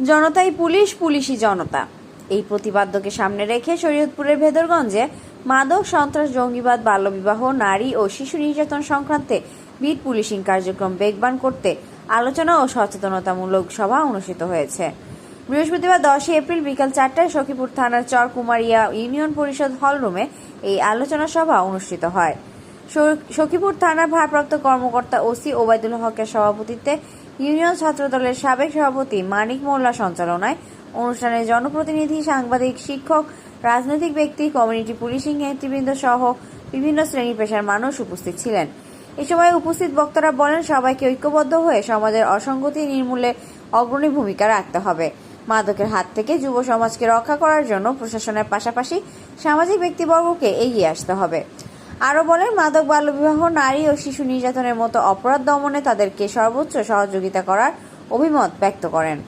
জনতাই পুলিশ, পুলিশই জনতা। এই প্রতিবাদ্যকে সামনে রেখে শরীয়তপুরের ভেদরগঞ্জে মাদক, সন্ত্রাস, জঙ্গিবাদ, বাল্যবিবাহ, নারী ও শিশু নির্যাতন সংক্রান্তে বিট পুলিশিং কার্যক্রম বেগবান করতে আলোচনা ও সচেতনতামূলক সভা অনুষ্ঠিত হয়েছে। বৃহস্পতিবার দশই এপ্রিল বিকাল চারটায় সখীপুর থানার চরকুমারিয়া ইউনিয়ন পরিষদ হলরুমে এই আলোচনা সভা অনুষ্ঠিত হয়। সখীপুর থানার ভারপ্রাপ্ত কর্মকর্তা ওসি ওবায়দুল হকের সভাপতিত্বে ইউনিয়ন ছাত্রদলের সাবেক সভাপতি মানিক মোল্লা সঞ্চালনায় অনুষ্ঠানে জনপ্রতিনিধি, সাংবাদিক, শিক্ষক, রাজনৈতিক ব্যক্তি, কমিউনিটি পুলিশিং নেতৃবৃন্দ সহ বিভিন্ন শ্রেণি পেশার মানুষ উপস্থিত ছিলেন। এ সময় উপস্থিত বক্তারা বলেন, সবাইকে ঐক্যবদ্ধ হয়ে সমাজের অসঙ্গতি নির্মূলে অগ্রণী ভূমিকা রাখতে হবে। মাদকের হাত থেকে যুব সমাজকে রক্ষা করার জন্য প্রশাসনের পাশাপাশি সামাজিক ব্যক্তিবর্গকে এগিয়ে আসতে হবে। আরও বলেন, মাদক, বাল্যবিবাহ, নারী ও শিশু নির্যাতনের মতো অপরাধ দমনে তাদেরকে সর্বোচ্চ সহযোগিতা করার অভিমত ব্যক্ত করেন।